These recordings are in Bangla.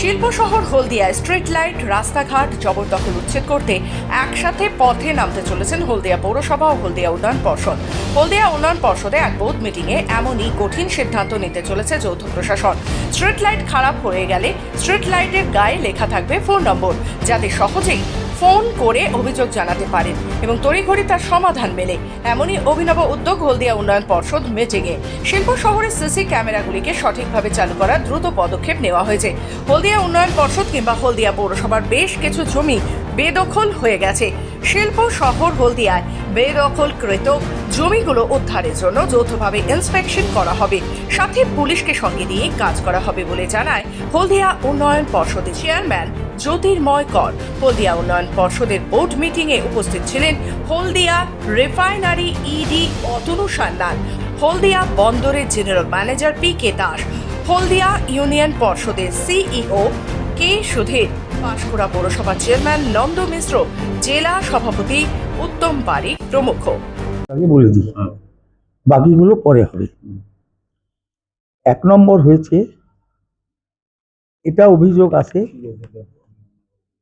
শিল্প শহর হলদিয়ায় স্ট্রিট লাইট রাস্তাঘাট, জবরদখল উচ্ছেদ করতে একসাথে পথে নামতে চলেছেন হলদিয়া পৌরসভা ও হলদিয়া উন্নয়ন পর্ষদ। হলদিয়া উন্নয়ন পর্ষদে এক বোর্ড মিটিংয়ে এমনই কঠিন সিদ্ধান্ত নিতে চলেছে যৌথ প্রশাসন। স্ট্রিট লাইট খারাপ হয়ে গেলে স্ট্রিট লাইটের গায়ে লেখা থাকবে ফোন নম্বর যাতে সহজেই ফোন করে অভিযোগ জানাতে পারেন এবং তড়িঘড়ি তার সমাধান মেলে। এমনই অভিনব উদ্যোগ হলদিয়া উন্নয়ন পর্ষদ মিটিংয়ে শিল্প শহরের সিসি ক্যামেরাগুলিকে সঠিকভাবে চালু করার দ্রুত পদক্ষেপ নেওয়া হয়েছে। হলদিয়া উন্নয়ন পর্ষদ কিংবা হলদিয়া পৌরসভার বেশ কিছু জমি বেদখল হয়ে গেছে। শিল্প শহর হলদিয়ায় বেদখলকৃত জমিগুলো উদ্ধারের জন্য যৌথভাবে ইন্সপেকশন করা হবে। সাথে পুলিশকে সঙ্গে নিয়ে কাজ করা হবে বলে জানায় হলদিয়া উন্নয়ন পর্ষদের চেয়ারম্যান জ্যোতির্ময় কর। হলদিয়া উন্নয়ন পর্ষদের বোর্ড মিটিংয়ে উপস্থিত ছিলেন হলদিয়া রিফাইনারি ইডি অতনু সান্যাল, হলদিয়া বন্দরের general manager P K Das, Haldia union পর্ষদের সিইও কে সুধীর পাঁশকুড়া পৌরসভা চেয়ারম্যান নন্দ মিশ্র জেলা সভাপতি উত্তম বারিক প্রমুখ। আগে বলে দিই বাকিগুলো পরে হবে। এক নম্বর হয়েছে এটা অভিযোগ আছে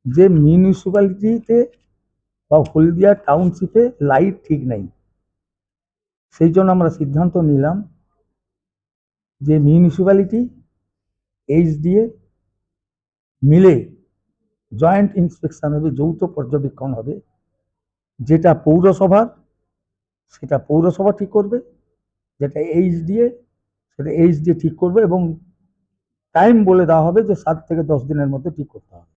যে মিউনিসিপ্যালিটিতে বা হলদিয়া টাউনশিপে লাইট ঠিক নাই। সেই জন্য আমরা সিদ্ধান্ত নিলাম যে মিউনিসিপ্যালিটি এইচডিএ মিলে জয়েন্ট ইন্সপেকশন হবে, যৌথ পর্যবেক্ষণ হবে। যেটা পৌরসভার, সেটা পৌরসভা ঠিক করবে, যেটা এইচডিএ, সেটা এইচ দিয়ে ঠিক করবে এবং টাইম বলে দেওয়া হবে যে সাত থেকে দশ দিনের মধ্যে ঠিক করতে হবে।